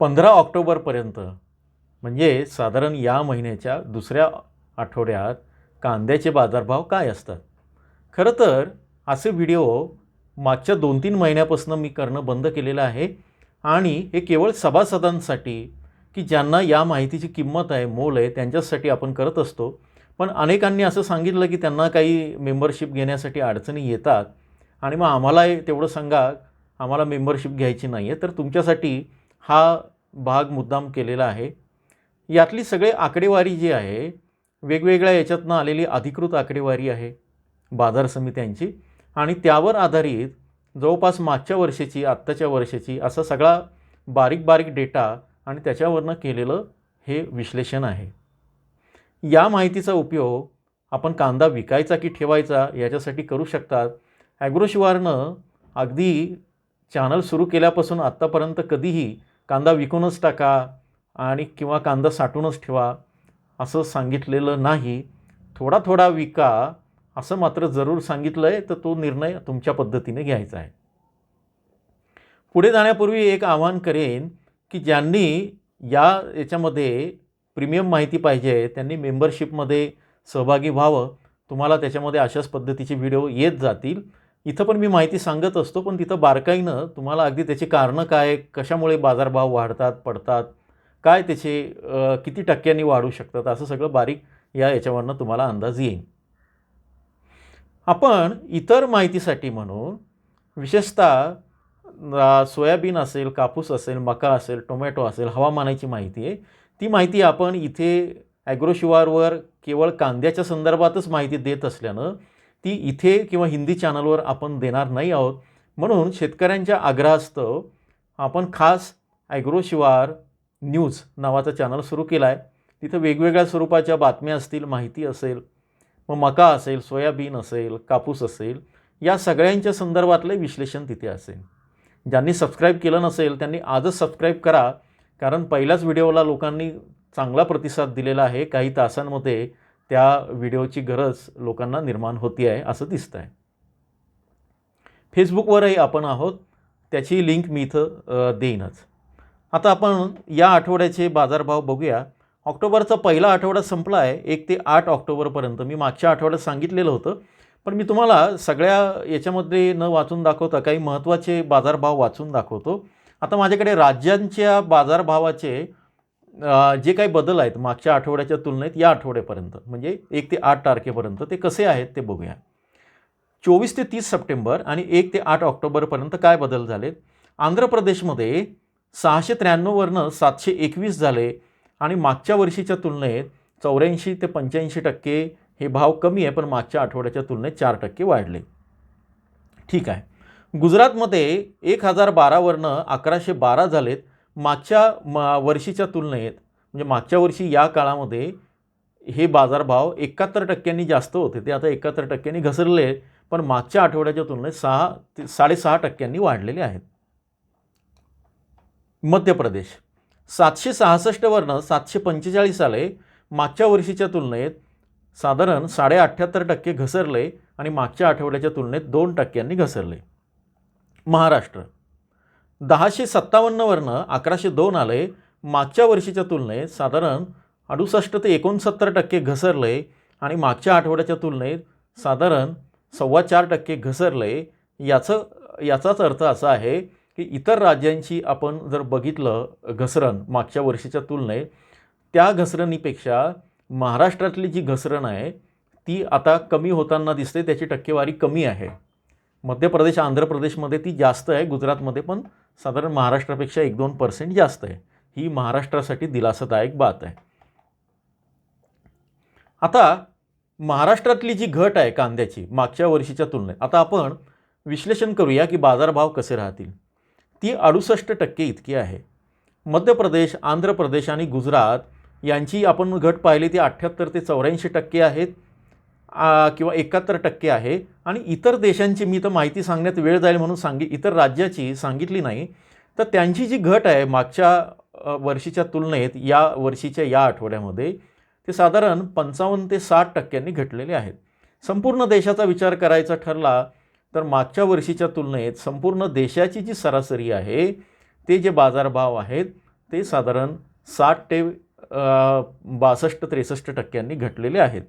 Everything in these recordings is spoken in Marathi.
पंधरा ऑक्टोबरपर्यंत म्हणजे साधारण या महिन्याच्या दुसऱ्या आठवड्यात कांद्याचे बाजारभाव काय असतात? खरं तर असे व्हिडिओ मागच्या दोन तीन महिन्यापासून मी करणं बंद केलेलं आहे. आणि हे केवळ सभासदांसाठी की ज्यांना या माहितीची किंमत आहे मोल आहे त्यांच्यासाठी आपण करत असतो. पण अनेकांनी असं सांगितलं की त्यांना काही मेंबरशिप घेण्यासाठी अडचणी येतात. आणि मग आम्हाला तेवढं सांगा आम्हाला मेंबरशिप घ्यायची नाही आहे तर तुमच्यासाठी हा भाग मुद्दाम केलेला आहे. यातली सगळे आकडेवारी जी आहे वेगवेगळ्या याच्यातनं आलेली अधिकृत आकडेवारी आहे बाजार समित्यांची. आणि त्यावर आधारित जवळपास मागच्या वर्षाची आत्ताच्या वर्षाची असा सगळा बारीक बारीक डेटा आणि त्याच्यावरनं केलेलं हे विश्लेषण आहे. या माहितीचा उपयोग आपण कांदा विकायचा की ठेवायचा याच्यासाठी करू शकतात. ॲग्रोशिवारनं अगदी चॅनल सुरू केल्यापासून आत्तापर्यंत कधीही कांदा विकूनच टाका आणि किंवा कांदा साठवूनच ठेवा असं सांगितलेलं नाही. थोडा थोडा विका असं मात्र जरूर सांगितलं आहे तर तो निर्णय तुमच्या पद्धतीने घ्यायचा आहे. पुढे जाण्यापूर्वी एक आवाहन करेन की ज्यांनी या याच्यामध्ये प्रीमियम माहिती पाहिजे त्यांनी मेंबरशिपमध्ये सहभागी व्हावं. तुम्हाला त्याच्यामध्ये अशाच पद्धतीचे व्हिडिओ येत जातील. इथं पण मी माहिती सांगत असतो पण तिथं बारकाईनं तुम्हाला अगदी त्याची कारणं काय कशामुळे बाजारभाव वाढतात पडतात काय त्याचे किती टक्क्यांनी वाढू शकतात असं सगळं बारीक या याच्यावरनं तुम्हाला अंदाज येईल. आपण इतर माहितीसाठी म्हणून विशेषतः सोयाबीन असेल कापूस असेल मका असेल टोमॅटो असेल हवामानाची माहिती आहे. ती माहिती आपण इथे ॲग्रोशिवारवर केवळ कांद्याच्या संदर्भातच माहिती देत असल्यानं ती इथे किंवा हिंदी चॅनलवर आपण देणार नाही आहोत. म्हणून शेतकऱ्यांच्या आग्रहास्तव आपण खास ॲग्रोशिवार न्यूज नावाचा चॅनल सुरू केला आहे तिथं वेगवेगळ्या स्वरूपाच्या बातम्या असतील माहिती असेल मग मका असेल सोयाबीन असेल कापूस असेल या सगळ्यांच्या संदर्भातले विश्लेषण तिथे असेल. ज्यांनी सबस्क्राईब केलं नसेल त्यांनी आजच सबस्क्राईब करा. कारण पहिल्याच व्हिडिओला लोकांनी चांगला प्रतिसाद दिलेला आहे. काही तासांमध्ये त्या व्हिडिओची गरज लोकांना निर्माण होती आहे असं दिसतं आहे फेसबुकवरही आपण आहोत त्याची लिंक मी इथं देईनच. आता आपण या आठवड्याचे बाजारभाव बघूया. ऑक्टोबरचा पहिला आठवडा संपला आहे एक ते आठ ऑक्टोबरपर्यंत. मी मागच्या आठवड्यात सांगितलेलं होतं पण मी तुम्हाला सगळ्या याच्यामध्ये न वाचून दाखवता काही महत्त्वाचे बाजारभाव वाचून दाखवतो. आता माझ्याकडे राज्यांच्या बाजारभावाचे जे काही बदल आहेत मागच्या आठवड्याच्या तुलनेत या आठवड्यापर्यंत म्हणजे एक ते आठ तारखेपर्यंत ते कसे आहेत ते बघूया. चोवीस ते तीस सप्टेंबर आणि एक ते आठ ऑक्टोबरपर्यंत काय बदल झालेत आंध्र प्रदेशमध्ये सहाशे त्र्याण्णववरनं सातशे एकवीस झाले आणि मागच्या वर्षीच्या तुलनेत चौऱ्याऐंशी ते पंच्याऐंशी टक्के हे भाव कमी आहे पण मागच्या आठवड्याच्या तुलनेत चार टक्के वाढले. ठीक आहे. गुजरातमध्ये एक हजार बारावरनं अकराशे बारा झालेत मागच्या म वर्षीच्या तुलनेत म्हणजे मागच्या वर्षी या काळामध्ये हे बाजारभाव एकाहत्तर टक्क्यांनी जास्त होते. ते आता एकाहत्तर टक्क्यांनी घसरले पण मागच्या आठवड्याच्या तुलनेत सहा ते साडेसहा टक्क्यांनी वाढलेले आहेत. मध्य प्रदेश. सातशे सहासष्टवरनं सातशे पंचेचाळीस आले. मागच्या वर्षीच्या तुलनेत साधारण साडे अठ्ठ्याहत्तर टक्के घसरले आणि मागच्या आठवड्याच्या तुलनेत दोन टक्क्यांनी घसरले. महाराष्ट्र. दहाशे सत्तावन्नवरनं अकराशे दोन आले. मागच्या वर्षीच्या तुलनेत साधारण अडुसष्ट ते एकोणसत्तर टक्के घसरले आणि मागच्या आठवड्याच्या तुलनेत साधारण सव्वा चार टक्के घसरले. याचं याचाच अर्थ असा आहे की इतर राज्यांची आपण जर बघितलं घसरण मागच्या वर्षीच्या तुलनेत त्या घसरणीपेक्षा महाराष्ट्रातली जी घसरण आहे ती आता कमी होताना दिसते त्याची टक्केवारी कमी आहे. मध्य प्रदेश आंध्र प्रदेशमध्ये ती जास्त आहे गुजरातमध्ये पण साधारण महाराष्ट्रापेक्षा एक दोन पर्सेंट जास्त आहे. ही महाराष्ट्रासाठी दिलासादायक बात आहे. आता महाराष्ट्रातली जी घट आहे कांद्याची मागच्या वर्षीच्या तुलनेत आता आपण विश्लेषण करूया की बाजारभाव कसे राहतील. ती अडुसष्ट टक्के इतकी आहे. मध्य प्रदेश आंध्र प्रदेश आणि गुजरात यांची आपण घट पाहिली ती अठ्ठ्याहत्तर ते चौऱ्याऐंशी टक्के आहेत. किंवा एकाहत्तर टक्के आहे. आणि इतर देशांची मी तर माहिती सांगण्यात वेळ जाईल म्हणून सांगी इतर राज्याची सांगितली नाही. तर त्यांची जी घट आहे मागच्या वर्षीच्या तुलनेत या वर्षीच्या या आठवड्यामध्ये ते साधारण पंचावन्न ते साठ टक्क्यांनी घटलेले आहेत. संपूर्ण देशाचा विचार करायचा ठरला तर मागच्या वर्षीच्या तुलनेत संपूर्ण देशाची जी सरासरी आहे ते जे बाजारभाव आहेत ते साधारण साठ ते बासष्ट त्रेसष्ट टक्क्यांनी घटलेले आहेत.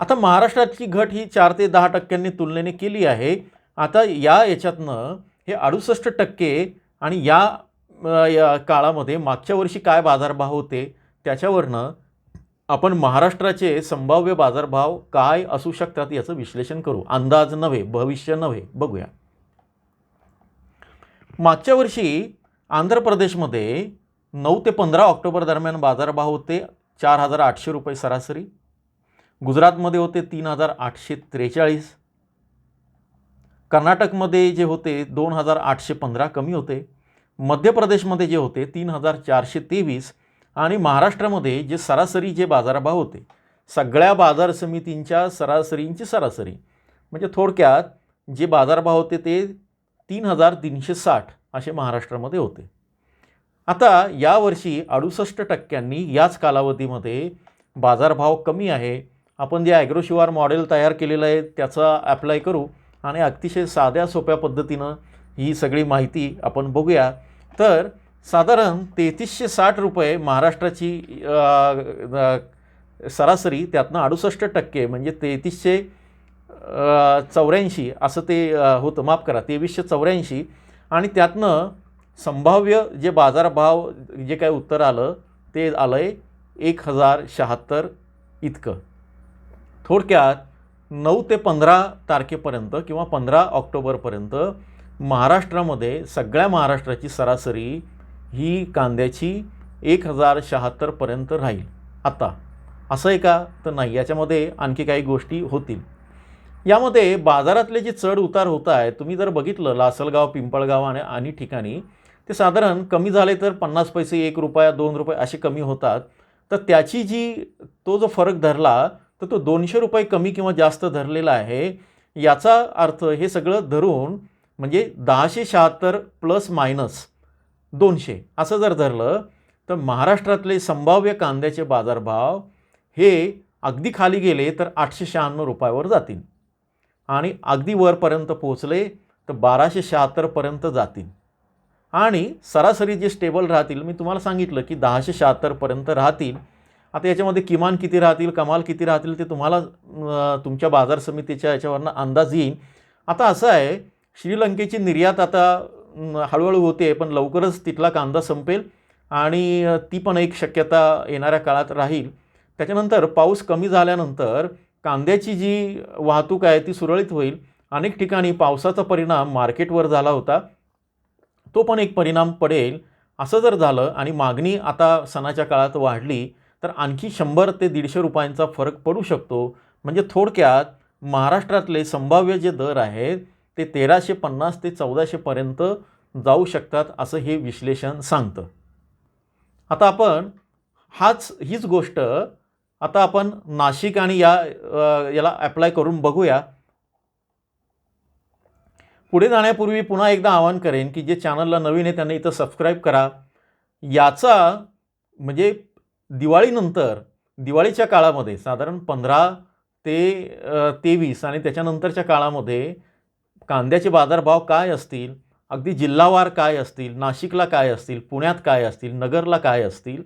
आता महाराष्ट्राची घट ही चार ते दहा टक्क्यांनी तुलनेने केली आहे. आता या याच्यातनं हे अडुसष्ट टक्के आणि या या काळामध्ये मागच्या वर्षी काय बाजारभाव होते त्याच्यावरनं आपण महाराष्ट्राचे संभाव्य बाजारभाव काय असू शकतात याचं विश्लेषण करू. अंदाज नव्हे भविष्य नव्हे. बघूया. मागच्या वर्षी आंध्र प्रदेशमध्ये नऊ ते पंधरा ऑक्टोबर दरम्यान बाजारभाव होते. चार हजार आठशे रुपये सरासरी. गुजरातमध्ये होते तीन हजार आठशे त्रेचाळीस. कर्नाटकमध्ये जे होते दोन हजार आठशे पंधरा कमी होते. मध्य प्रदेशमध्ये जे होते तीन हजार चारशे तेवीस. आणि महाराष्ट्रामध्ये जे सरासरी जे बाजारभाव होते सगळ्या बाजार समितींच्या सरासरींची सरासरी. म्हणजे थोडक्यात जे बाजारभाव होते ते तीन हजार तीनशे साठ असे महाराष्ट्रामध्ये होते. आता यावर्षी अडुसष्ट टक्क्यांनी याच कालावधीमध्ये बाजारभाव कमी आहे. आपण जे ॲग्रोशिवार मॉडेल तयार केलेलं आहे त्याचा ॲप्लाय करू आणि अतिशय साध्या सोप्या पद्धतीनं ही सगळी माहिती आपण बघूया. तर साधारण तेहतीसशे साठ रुपये महाराष्ट्राची सरासरी त्यातनं अडुसष्ट टक्के म्हणजे तेहतीसशे चौऱ्याऐंशी असं ते होतं. माफ करा तेवीसशे चौऱ्याऐंशी. आणि त्यातनं संभाव्य जे बाजारभाव जे काय उत्तर आलं ते आलं आहे एक हजार शहात्तर इतकं. थोडक्यात नऊ ते पंधरा तारखेपर्यंत किंवा पंधरा ऑक्टोबरपर्यंत महाराष्ट्रामध्ये सगळ्या महाराष्ट्राची सरासरी ही कांद्याची एक हजार शहात्तरपर्यंत राहील. आता असं आहे का? तर नाही. याच्यामध्ये आणखी काही गोष्टी होतील. यामध्ये बाजारातले जे चढ उतार होत आहे तुम्ही जर बघितलं लासलगाव पिंपळगाव आणि आणि ठिकाणी ते साधारण कमी झाले तर पन्नास पैसे एक रुपया दोन रुपये असे कमी होतात. तर त्याची जी तो जो फरक धरला तर तो दोनशे रुपये कमी किंवा जास्त धरलेला आहे याचा अर्थ हे सगळं धरून म्हणजे दहाशे शहात्तर प्लस मायनस दोनशे असं जर धरलं तर महाराष्ट्रातले संभाव्य कांद्याचे बाजारभाव हे अगदी खाली गेले तर आठशे शहाण्णव रुपयावर जातील. आणि अगदी वरपर्यंत पोचले तर बाराशे शहात्तरपर्यंत जातील. आणि सरासरी जे स्टेबल राहतील मी तुम्हाला सांगितलं की दहाशे शहात्तरपर्यंत राहतील आता याच्यामध्ये किमान किती राहतील कमाल किती राहतील ते तुम्हाला तुमच्या बाजार समितीच्या याच्यावरनं अंदाज येईल आता असं आहे श्रीलंकेची निर्यात आता हळूहळू होते पण लवकरच तिथला कांदा संपेल आणि ती पण एक शक्यता येणाऱ्या काळात राहील. त्याच्यानंतर पाऊस कमी झाल्यानंतर कांद्याची जी वाहतूक आहे ती सुरळीत होईल. अनेक ठिकाणी पावसाचा परिणाम मार्केटवर झाला होता. तो पण एक परिणाम पडेल. असं जर झालं आणि मागणी आता सणाच्या काळात वाढली तर आणखी शंभर ते दीडशे रुपयांचा फरक पडू शकतो. म्हणजे थोडक्यात महाराष्ट्रातले संभाव्य जे दर आहेत ते तेराशे पन्नास ते चौदाशेपर्यंत जाऊ शकतात असं हे विश्लेषण सांगतं. आता आपण हाच हीच गोष्ट आता आपण नाशिक आणि या याला अप्लाय करून बघूया. पुढे जाण्यापूर्वी पुन्हा एकदा आवाहन करेन की जे चॅनलला नवीन आहे त्यांनी इथं सबस्क्राईब करा. याचा म्हणजे दिवाळीनंतर दिवाळीच्या काळामध्ये साधारण पंधरा ते तेवीस आणि त्याच्यानंतरच्या काळामध्ये कांद्याचे बाजारभाव काय असतील? अगदी जिल्हावार काय असतील? नाशिकला काय असतील? पुण्यात काय असतील? नगरला काय असतील?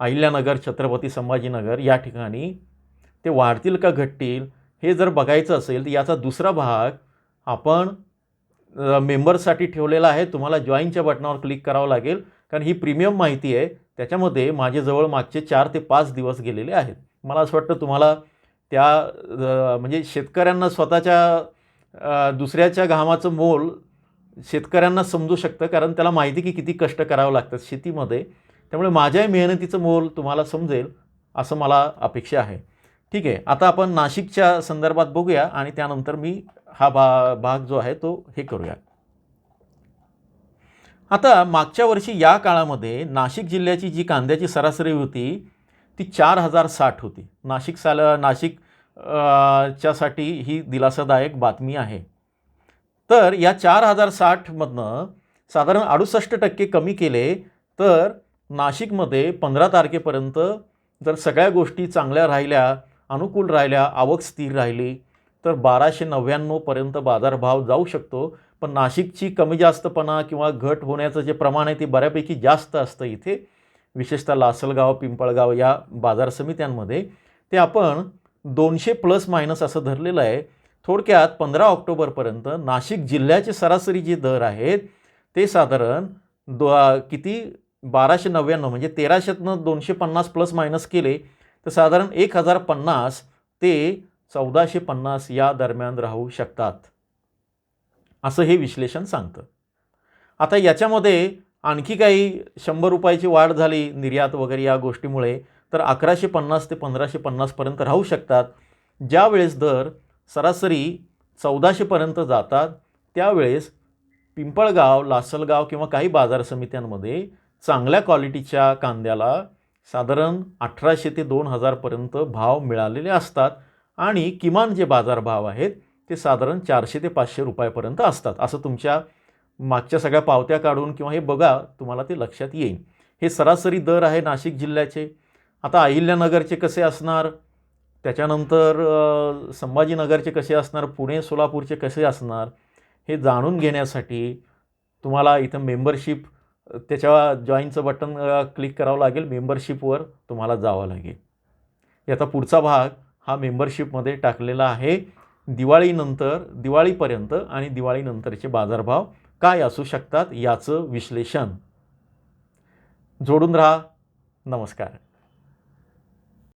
अहिल्यानगर छत्रपती संभाजीनगर या ठिकाणी ते वाढतील का घटतील? हे जर बघायचं असेल तर याचा दुसरा भाग आपण मेंबर्ससाठी ठेवलेला आहे. तुम्हाला जॉईनच्या बटनावर क्लिक करावं लागेल. कारण ही प्रीमियम माहिती आहे. त्याच्यामध्ये माझ्याजवळ मागचे चार ते पाच दिवस गेलेले आहेत. मला असं वाटतं तुम्हाला त्या म्हणजे शेतकऱ्यांना स्वतःच्या दुसऱ्याच्या घामाचं मोल शेतकऱ्यांना समजू शकतं कारण त्याला माहिती की किती कष्ट करावं लागतात शेतीमध्ये. त्यामुळे माझ्याही मेहनतीचं मोल तुम्हाला समजेल असं मला अपेक्षा आहे. ठीक आहे आता आपण नाशिकच्या संदर्भात बघूया आणि त्यानंतर मी हा भा भाग जो आहे तो हे करूया. आता मागच्या वर्षी या काळामध्ये नाशिक जिल्ह्याची जी कांद्याची सरासरी होती ती चार हजार साठ होती. नाशिक साल नाशिक च्यासाठी ही दिलासादायक बातमी आहे. तर या चार हजार साठमधनं साधारण अडुसष्ट टक्के कमी केले तर नाशिकमध्ये पंधरा तारखेपर्यंत जर सगळ्या गोष्टी चांगल्या राहिल्या अनुकूल राहिल्या आवक स्थिर राहिली तर बाराशे नव्याण्णवपर्यंत बाजारभाव जाऊ शकतो. पण नाशिकची कमी जास्तपणा किंवा घट होण्याचं जे प्रमाण आहे ते बऱ्यापैकी जास्त असतं इथे. विशेषतः लासलगाव पिंपळगाव या बाजार समित्यांमध्ये. ते आपण दोनशे प्लस मायनस असं धरलेलं आहे. थोडक्यात पंधरा ऑक्टोबरपर्यंत नाशिक जिल्ह्याचे सरासरी जे दर आहेत ते साधारण दो किती? बाराशे नव्याण्णव म्हणजे तेराशेतनं दोनशे पन्नास प्लस मायनस केले तर साधारण एक हजार पन्नास ते चौदाशे पन्नास या दरम्यान राहू शकतात. असं हे विश्लेषण सांगतं. आता याच्यामध्ये आणखी काही शंभर रुपयाची वाढ झाली निर्यात वगैरे या गोष्टीमुळे तर अकराशे पन्नास ते पंधराशे पन्नासपर्यंत राहू शकतात. ज्यावेळेस दर सरासरी चौदाशेपर्यंत जातात त्यावेळेस पिंपळगाव लासलगाव किंवा काही बाजार समित्यांमध्ये चांगल्या क्वालिटीच्या कांद्याला साधारण अठराशे ते दोन हजारपर्यंत भाव मिळालेले असतात आणि किमान जे बाजारभाव आहेत ते साधारण चारशे ते पाचशे रुपयापर्यंत असतात. असं तुमच्या मागच्या सगळ्या पावत्या काढून किंवा हे बघा तुम्हाला ते लक्षात येईल. हे सरासरी दर आहे नाशिक जिल्ह्याचे. आता अहिल्यानगरचे कसे असणार? त्याच्यानंतर संभाजीनगरचे कसे असणार? पुणे सोलापूरचे कसे असणार? हे जाणून घेण्यासाठी तुम्हाला इथं मेंबरशिप त्याच्या जॉईनचं बटन क्लिक करावं लागेल. मेंबरशिपवर तुम्हाला जावं लागेल. याचा पुढचा भाग हा मेंबरशिपमध्ये टाकलेला आहे. दिवाळीनंतर दिवाळीपर्यंत आणि दिवाळीनंतरचे बाजारभाव काय असू शकतात याचं विश्लेषण. जोडून राहा. नमस्कार.